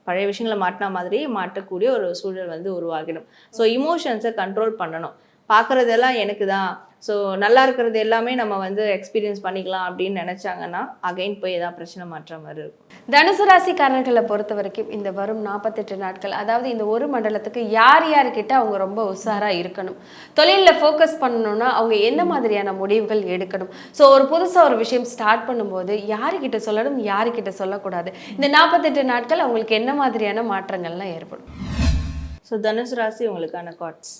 பழைய விஷயங்களை மாட்டினா மாதிரியே மாட்டக்கூடிய ஒரு சூழல் வந்து உருவாகிடும். ஸோ இமோஷன்ஸை கண்ட்ரோல் பண்ணணும். பார்க்குறதெல்லாம் எனக்கு தான். ஸோ நல்லா இருக்கிறது எல்லாமே நம்ம வந்து எக்ஸ்பீரியன்ஸ் பண்ணிக்கலாம் அப்படின்னு நினச்சாங்கன்னா அகைன் போய் ஏதாவது பிரச்சனை மாற்ற மாதிரி இருக்கும். தனுசு ராசிக்காரர்களை பொறுத்த வரைக்கும் இந்த வரும் நாற்பத்தெட்டு நாட்கள் அதாவது இந்த ஒரு மண்டலத்துக்கு யார் யார்கிட்ட அவங்க ரொம்ப உஷாரா இருக்கணும் தொழிலில் ஃபோக்கஸ் பண்ணணும்னா அவங்க என்ன மாதிரியான முடிவுகள் எடுக்கணும். ஸோ ஒரு புதுசாக ஒரு விஷயம் ஸ்டார்ட் பண்ணும்போது யாருக்கிட்ட சொல்லணும் யாருக்கிட்ட சொல்லக்கூடாது. இந்த நாற்பத்தெட்டு நாட்கள் அவங்களுக்கு என்ன மாதிரியான மாற்றங்கள்லாம் ஏற்படும்? ஸோ தனுசு ராசி உங்களுக்கான கார்ட்ஸ்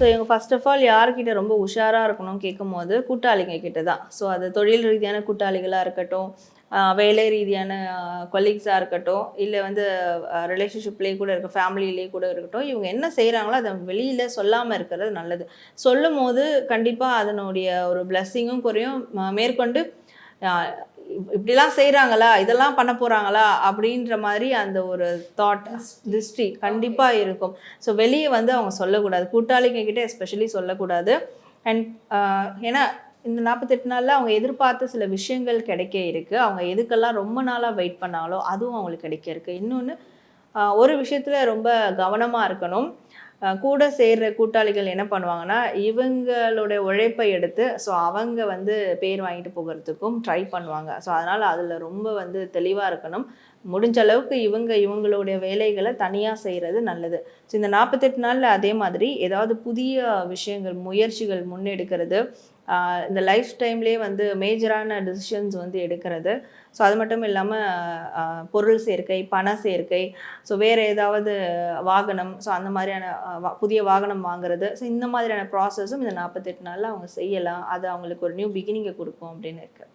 ஸோ இவங்க ஃபர்ஸ்ட் ஆஃப் ஆல் யார்கிட்ட ரொம்ப உஷாராக இருக்கணும்னு கேட்கும்போது கூட்டாளிங்க கிட்ட தான் ஸோ அது தொழில் ரீதியான கூட்டாளிகளாக இருக்கட்டும் வேலை ரீதியான கொலீக்ஸாக இருக்கட்டும் இல்லை வந்து ரிலேஷன்ஷிப்லேயே கூட இருக்க ஃபேமிலியிலேயே கூட இருக்கட்டும் இவங்க என்ன செய்கிறாங்களோ அதை வெளியில் சொல்லாமல் இருக்கிறது நல்லது. சொல்லும் போது கண்டிப்பாக அதனுடைய ஒரு பிளஸ்ஸிங்கும் குறையும். மேற்கொண்டு இப்படிலாம் செய்கிறாங்களா இதெல்லாம் பண்ண போகிறாங்களா அப்படின்ற மாதிரி அந்த ஒரு தாட் திருஷ்டி கண்டிப்பாக இருக்கும். ஸோ வெளியே வந்து அவங்க சொல்லக்கூடாது. கூட்டாளிங்க கிட்ட எஸ்பெஷலி சொல்லக்கூடாது. அண்ட் ஏன்னா இந்த நாற்பத்தெட்டு நாளில் அவங்க எதிர்பார்த்த சில விஷயங்கள் கிடைக்க இருக்கு. அவங்க எதுக்கெல்லாம் ரொம்ப நாளாக வெயிட் பண்ணாலோ அதுவும் அவங்களுக்கு கிடைக்க இருக்கு. இன்னொன்று ஒரு விஷயத்தில் ரொம்ப கவனமாக இருக்கணும். கூட சேர்ற கூட்டாளிகள் என்ன பண்ணுவாங்கன்னா இவங்களோட உழைப்பை எடுத்து ஸோ அவங்க வந்து பேர் வாங்கிட்டு போகிறதுக்கும் ட்ரை பண்ணுவாங்க. ஸோ அதனால் அதில் ரொம்ப வந்து தெளிவாக இருக்கணும். முடிஞ்ச அளவுக்கு இவங்க இவங்களுடைய வேலைகளை தனியாக செய்கிறது நல்லது. ஸோ இந்த நாற்பத்தெட்டு நாளில் அதே மாதிரி ஏதாவது புதிய விஷயங்கள் முயற்சிகள் முன்னெடுக்கிறது இந்த லைஃப் டைம்லேயே வந்து மேஜரான டிசிஷன்ஸ் வந்து எடுக்கிறது. ஸோ அது மட்டும் இல்லாமல் பொருள் சேர்க்கை பண சேர்க்கை ஸோ வேறு ஏதாவது வாகனம் ஸோ அந்த மாதிரியான வா- புதிய வாகனம் வாங்குறது. ஸோ இந்த மாதிரியான ப்ராசஸும் இந்த நாற்பத்தெட்டு நாளில் அவங்க செய்யலாம். அது அவங்களுக்கு ஒரு நியூ பிகினிங்கை கொடுக்கும் அப்படின்னு இருக்குது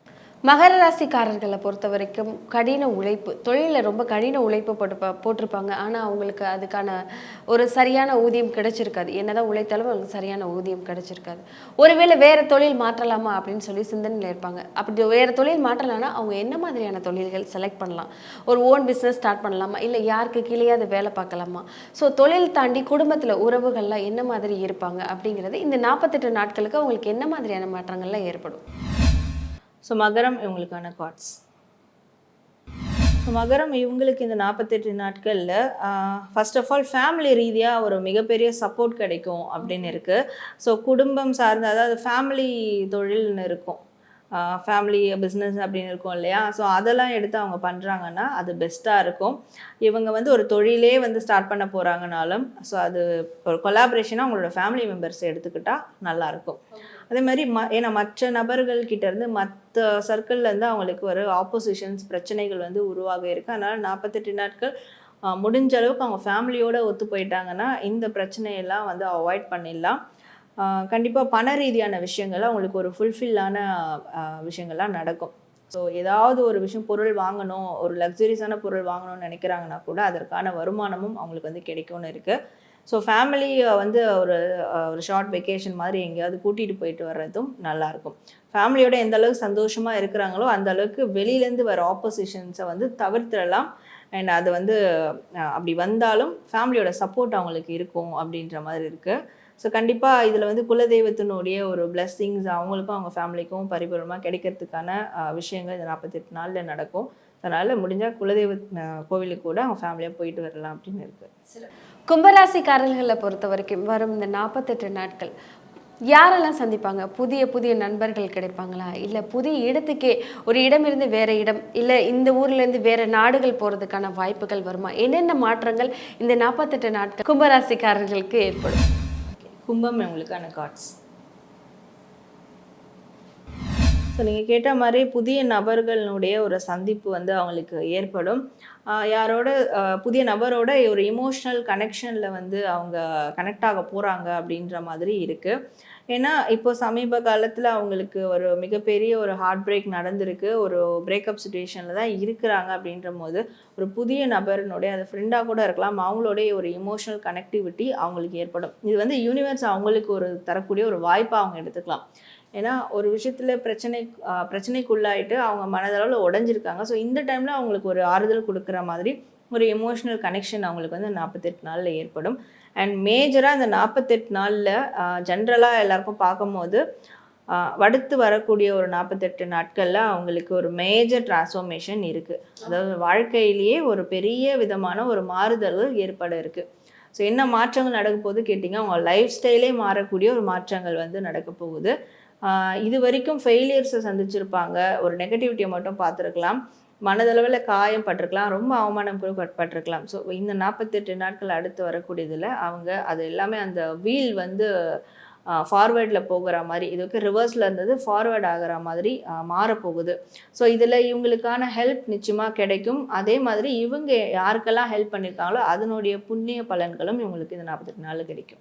மகர ராசிக்காரர்களை பொறுத்த வரைக்கும் கடின உழைப்பு தொழிலில் ரொம்ப கடின உழைப்பு போட்டு போட்டிருப்பாங்க. ஆனால் அவங்களுக்கு அதுக்கான ஒரு சரியான ஊதியம் கிடைச்சிருக்காது. என்னதான் உழைத்தாலும் அவங்களுக்கு சரியான ஊதியம் கிடைச்சிருக்காது. ஒருவேளை வேற தொழில் மாற்றலாமா அப்படின்னு சொல்லி சிந்தனையில் இருப்பாங்க. அப்படி வேற தொழில் மாற்றலாம்னா அவங்க என்ன மாதிரியான தொழில்கள் செலக்ட் பண்ணலாம்? ஒரு ஓன் பிஸ்னஸ் ஸ்டார்ட் பண்ணலாமா? இல்லை யாருக்கு கீழேயாவது வேலை பார்க்கலாமா? ஸோ தொழில் தாண்டி குடும்பத்தில் உறவுகள்லாம் என்ன மாதிரி இருப்பாங்க அப்படிங்கிறது இந்த நாற்பத்தெட்டு நாட்களுக்கு அவங்களுக்கு என்ன மாதிரியான மாற்றங்கள்லாம் ஏற்படும்? ஸோ மகரம் இவங்களுக்கான கார்ட்ஸ் ஸோ மகரம் இவங்களுக்கு இந்த நாற்பத்தெட்டு நாட்களில் ஃபர்ஸ்ட் ஆஃப் ஆல் ஃபேமிலி ரீதியாக ஒரு மிகப்பெரிய சப்போர்ட் கிடைக்கும் அப்படின்னு இருக்குது ஸோ குடும்பம் சார்ந்த அதாவது ஃபேமிலி தொழில்னு இருக்கும். ஃபேமிலி பிஸ்னஸ் அப்படின்னு இருக்கும் இல்லையா? ஸோ அதெல்லாம் எடுத்து அவங்க பண்ணுறாங்கன்னா அது பெஸ்ட்டாக இருக்கும். இவங்க வந்து ஒரு தொழிலே வந்து ஸ்டார்ட் பண்ண போகிறாங்கனாலும் ஸோ அது ஒரு கொலாபரேஷனாக அவங்களோட ஃபேமிலி மெம்பர்ஸ் எடுத்துக்கிட்டால் நல்லாயிருக்கும் அதே மாதிரி ம ஏன்னா மற்ற நபர்கள்கிட்ட இருந்து மற்ற சர்க்கிள்ல இருந்து அவங்களுக்கு ஒரு ஆப்போசிஷன்ஸ் பிரச்சனைகள் வந்து உருவாக இருக்கு. அதனால நாற்பத்தெட்டு நாட்கள் முடிஞ்ச அளவுக்கு அவங்க ஃபேமிலியோட ஒத்து போயிட்டாங்கன்னா இந்த பிரச்சனையெல்லாம் வந்து அவாய்ட் பண்ணிடலாம். ஆஹ், கண்டிப்பா பண ரீதியான விஷயங்கள் அவங்களுக்கு ஒரு ஃபுல்ஃபில்லான விஷயங்கள்லாம் நடக்கும். ஸோ ஏதாவது ஒரு விஷயம் பொருள் வாங்கணும் ஒரு லக்ஸரிஸான பொருள் வாங்கணும்னு நினைக்கிறாங்கன்னா கூட அதற்கான வருமானமும் அவங்களுக்கு வந்து கிடைக்கும்னு இருக்கு. ஸோ ஃபேமிலி வந்து ஒரு ஒரு ஷார்ட் வெக்கேஷன் மாதிரி எங்கேயாவது கூட்டிகிட்டு போயிட்டு வர்றதும் நல்லாயிருக்கும். ஃபேமிலியோட எந்த அளவுக்கு சந்தோஷமாக இருக்கிறாங்களோ அந்த அளவுக்கு வெளியிலேருந்து வர ஆப்போசிஷன்ஸை வந்து தவிர்த்திடலாம். அண்ட் அது வந்து அப்படி வந்தாலும் ஃபேமிலியோட சப்போர்ட் அவங்களுக்கு இருக்கும் அப்படின்ற மாதிரி இருக்குது ஸோ கண்டிப்பாக இதில் வந்து குலதெய்வத்தினுடைய ஒரு பிளெஸ்ஸிங்ஸ் அவங்களுக்கும் அவங்க ஃபேமிலிக்கும் பரிபூர்ணமாக கிடைக்கிறதுக்கான விஷயங்கள் இந்த நாற்பத்தெட்டு நாளில் நடக்கும். அதனால் முடிஞ்சால் குலதெய்வ கோவிலுக்கு கூட அவங்க ஃபேமிலியாக போயிட்டு வரலாம் அப்படின்னு இருக்குது கும்பராசிக்காரர்களை பொறுத்த வரைக்கும் வரும் இந்த நாற்பத்தெட்டு நாட்கள் யாரெல்லாம் சந்திப்பாங்க? புதிய புதிய நண்பர்கள் கிடைப்பாங்களா? இல்லை புதிய இடத்துக்கே ஒரு இடமிருந்து வேற இடம் இல்லை இந்த ஊர்லேருந்து வேற நாடுகள் போகிறதுக்கான வாய்ப்புகள் வருமா? என்னென்ன மாற்றங்கள் இந்த நாற்பத்தெட்டு நாட்கள் கும்பராசிக்காரர்களுக்கு ஏற்படும்? கும்பம் உங்களுக்கான கார்ட்ஸ் ஸோ நீங்கள் கேட்ட மாதிரி புதிய நபர்களுடைய ஒரு சந்திப்பு வந்து அவங்களுக்கு ஏற்படும். யாரோட புதிய நபரோட ஒரு இமோஷ்னல் கனெக்ஷனில் வந்து அவங்க கனெக்ட் ஆக போகிறாங்க அப்படின்ற மாதிரி இருக்குது ஏன்னா இப்போ சமீப காலத்தில் அவங்களுக்கு ஒரு மிகப்பெரிய ஒரு ஹார்ட் பிரேக் நடந்திருக்கு. ஒரு பிரேக்கப் சுச்சுவேஷனில் தான் இருக்கிறாங்க அப்படின்ற போது ஒரு புதிய நபரினுடைய அது ஃப்ரெண்டாக கூட இருக்கலாம் அவங்களுடைய ஒரு இமோஷனல் கனெக்டிவிட்டி அவங்களுக்கு ஏற்படும். இது வந்து யூனிவர்ஸ் அவங்களுக்கு ஒரு தரக்கூடிய ஒரு வாய்ப்பாக அவங்க எடுத்துக்கலாம். ஏன்னா ஒரு விஷயத்தில் பிரச்சனை பிரச்சனைக்குள்ளாயிட்டு அவங்க மனதளவில் உடஞ்சிருக்காங்க. ஸோ இந்த டைமில் அவங்களுக்கு ஒரு ஆறுதல் கொடுக்குற மாதிரி ஒரு எமோஷ்னல் கனெக்ஷன் அவங்களுக்கு வந்து நாற்பத்தெட்டு நாளில் ஏற்படும். அண்ட் மேஜராக இந்த நாற்பத்தெட்டு நாளில் ஜென்ரலாக எல்லாருக்கும் பார்க்கும்போது அடுத்து வரக்கூடிய ஒரு நாற்பத்தெட்டு நாட்களில் அவங்களுக்கு ஒரு மேஜர் டிரான்ஸ்ஃபர்மேஷன் இருக்குது அதாவது வாழ்க்கையிலேயே ஒரு பெரிய விதமான ஒரு மாறுதல்கள் ஏற்பட இருக்குது ஸோ என்ன மாற்றங்கள் நடக்க போகுது கேட்டிங்க? அவங்க லைஃப் ஸ்டைலே மாறக்கூடிய ஒரு மாற்றங்கள் வந்து நடக்க போகுது. இது வரைக்கும் ஃபெயிலியர்ஸை சந்திச்சிருப்பாங்க. ஒரு நெகட்டிவிட்டியை மட்டும் பார்த்துருக்கலாம். மனதளவில் காயம் பட்டிருக்கலாம். ரொம்ப அவமானம் கூட பட்- பட்டிருக்கலாம். ஸோ இந்த நாற்பத்தெட்டு நாட்கள் அடுத்து வரக்கூடியதில் அவங்க அது எல்லாமே அந்த வீல் வந்து ஃபார்வேர்டில் போகிற மாதிரி இதுக்கு ரிவர்ஸில் இருந்தது ஃபார்வேர்ட் ஆகிற மாதிரி மாறப்போகுது. ஸோ இதில் இவங்களுக்கான ஹெல்ப் நிச்சயமாக கிடைக்கும். அதே மாதிரி இவங்க யாருக்கெல்லாம் ஹெல்ப் பண்ணியிருக்காங்களோ அதனுடைய புண்ணிய பலன்களும் இவங்களுக்கு இந்த நாற்பத்தெட்டு நாளில் கிடைக்கும்.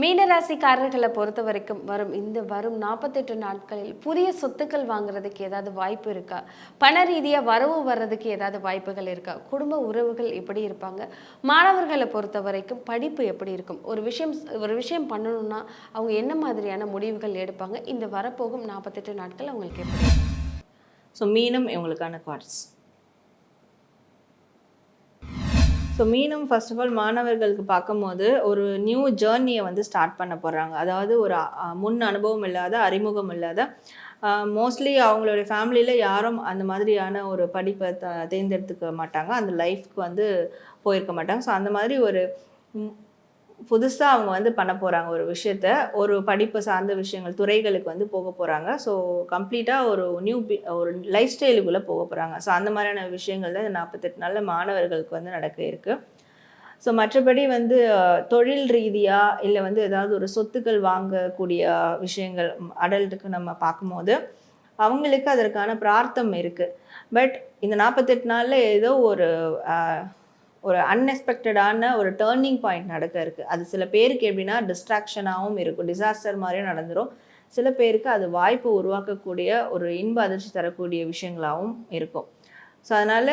மீனராசிக்காரர்களை பொறுத்த வரைக்கும் வரும் இந்த வரும் நாற்பத்தெட்டு நாட்களில் புதிய சொத்துக்கள் வாங்குறதுக்கு ஏதாவது வாய்ப்பு இருக்கா? பண ரீதியாக வரவு வர்றதுக்கு ஏதாவது வாய்ப்புகள் இருக்கா? குடும்ப உறவுகள் எப்படி இருப்பாங்க? மாணவர்களை பொறுத்த வரைக்கும் படிப்பு எப்படி இருக்கும்? ஒரு விஷயம் ஒரு விஷயம் பண்ணணும்னா அவங்க என்ன மாதிரியான முடிவுகள் எடுப்பாங்க? இந்த வரப்போகும் நாற்பத்தெட்டு நாட்கள் அவங்களுக்கு எப்படி? ஸோ மீனம் இவங்களுக்கான கார்ட்ஸ் ஸோ மீனம் ஃபர்ஸ்ட் ஆஃப் ஆல் மாணவர்களுக்கு பார்க்கும்போது ஒரு நியூ ஜேர்னியை வந்து ஸ்டார்ட் பண்ண போகிறாங்க அதாவது ஒரு முன் அனுபவம் இல்லாத அறிமுகம் இல்லாத மோஸ்ட்லி அவங்களுடைய ஃபேமிலியில் யாரும் அந்த மாதிரியான ஒரு படிப்பை த தேர்ந்தெடுத்துக்க மாட்டாங்க. அந்த லைஃப்க்கு வந்து போயிருக்க மாட்டாங்க. ஸோ அந்த மாதிரி ஒரு புதுசாக அவங்க வந்து பண்ண போகிறாங்க ஒரு விஷயத்த. ஒரு படிப்பு சார்ந்த விஷயங்கள் துறைகளுக்கு வந்து போக போகிறாங்க ஸோ கம்ப்ளீட்டாக ஒரு நியூ ஒரு லைஃப் ஸ்டைலுக்குள்ளே போக போகிறாங்க ஸோ அந்த மாதிரியான விஷயங்கள் தான் இந்த நாற்பத்தெட்டு நாளில் மாணவர்களுக்கு வந்து நடக்க இருக்குது ஸோ மற்றபடி வந்து தொழில் ரீதியாக இல்லை வந்து ஏதாவது ஒரு சொத்துக்கள் வாங்கக்கூடிய விஷயங்கள் அடல்ட்டுக்கு நம்ம பார்க்கும்போது அவங்களுக்கு அதற்கான பிரார்த்தம் இருக்குது பட் இந்த நாற்பத்தெட்டு நாளில் ஏதோ ஒரு ஒரு அன்எக்ஸ்பெக்டடான ஒரு டேர்னிங் பாயிண்ட் நடக்க இருக்குது அது சில பேருக்கு எப்படின்னா டிஸ்ட்ராக்ஷனாகவும் இருக்கும். டிசாஸ்டர் மாதிரியும் நடந்துடும் சில பேருக்கு அது வாய்ப்பு உருவாக்கக்கூடிய ஒரு இன்ப அதிர்ச்சி தரக்கூடிய விஷயங்களாகவும் இருக்கும். ஸோ அதனால்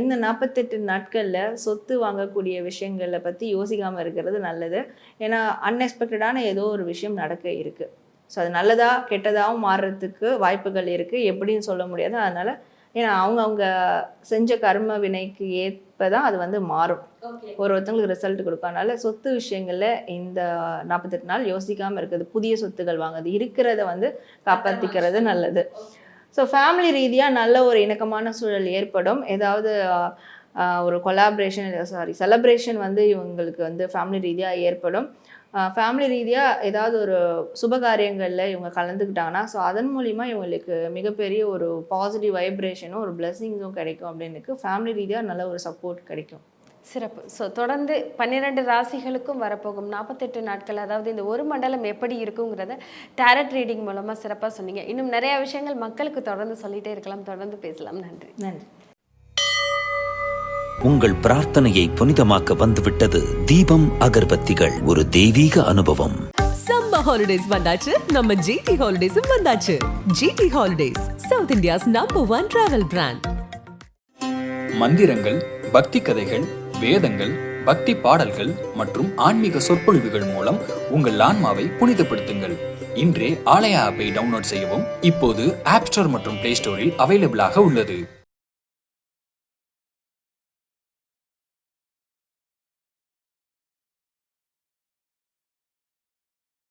இந்த நாற்பத்தெட்டு நாட்களில் சொத்து வாங்கக்கூடிய விஷயங்களை பற்றி யோசிக்காமல் இருக்கிறது நல்லது. ஏன்னா அன்எக்ஸ்பெக்டடான ஏதோ ஒரு விஷயம் நடக்க இருக்குது ஸோ அது நல்லதாக கெட்டதாகவும் மாறுறதுக்கு வாய்ப்புகள் இருக்குது எப்படின்னு சொல்ல முடியாது. அதனால் ஏன்னா அவங்க அவங்க செஞ்ச கர்ம வினைக்கு ஏற்ப தான் அது வந்து மாறும். ஒரு ஒருத்தங்களுக்கு ரிசல்ட் கொடுக்கும் அதனால சொத்து விஷயங்களில் இந்த நாற்பத்தெட்டு நாள் யோசிக்காமல் இருக்குது புதிய சொத்துகள் வாங்குறது இருக்கிறத வந்து காப்பாற்றிக்கிறது நல்லது. ஸோ ஃபேமிலி ரீதியாக நல்ல ஒரு இணக்கமான சூழல் ஏற்படும். ஏதாவது ஒரு கொலாபரேஷன் சாரி செலப்ரேஷன் வந்து இவங்களுக்கு வந்து ஃபேமிலி ரீதியாக ஏற்படும். ஃபேமிலி ரீதியாக ஏதாவது ஒரு சுபகாரியங்களில் இவங்க கலந்துக்கிட்டாங்கன்னா ஸோ அதன் மூலிமா இவங்களுக்கு மிகப்பெரிய ஒரு பாசிட்டிவ் வைப்ரேஷனும் ஒரு பிளெஸிங்ஸும் கிடைக்கும் அப்படின்னு ஃபேமிலி ரீதியாக நல்ல ஒரு சப்போர்ட் கிடைக்கும். சிறப்பு. ஸோ தொடர்ந்து பன்னிரெண்டு ராசிகளுக்கும் வரப்போகும் நாற்பத்தெட்டு நாட்கள் அதாவது இந்த ஒரு மண்டலம் எப்படி இருக்குங்கிறத டேரட் ரீடிங் மூலமாக சிறப்பாக சொன்னீங்க. இன்னும் நிறைய விஷயங்கள் மக்களுக்கு தொடர்ந்து சொல்லிட்டே இருக்கலாம். தொடர்ந்து பேசலாம். நன்றி. நன்றி. உங்கள் பிரார்த்தனையை புனிதமாக்க வந்துவிட்டது தீபம் அகர்பத்திகள். ஒரு தெய்வீக அனுபவம். சம்மர் ஹாலிடேஸ் வந்தாச்சு. நம்ம ஜிடி ஹாலிடேஸும் வந்தாச்சு. GT holidays south India's number one travel brand மந்திரங்கள் பக்தி கதைகள் வேதங்கள் பக்தி பாடல்கள் மற்றும் ஆன்மீக சொற்பொழிவுகள் மூலம் உங்கள் ஆன்மாவை புனிதப்படுத்துங்கள். இன்றே ஆலயா ஆப்பை டவுன்லோட் செய்யவும் இப்போது ஆப் ஸ்டோர் மற்றும் பிளே ஸ்டோரில் அவைலபிளாக உள்ளது.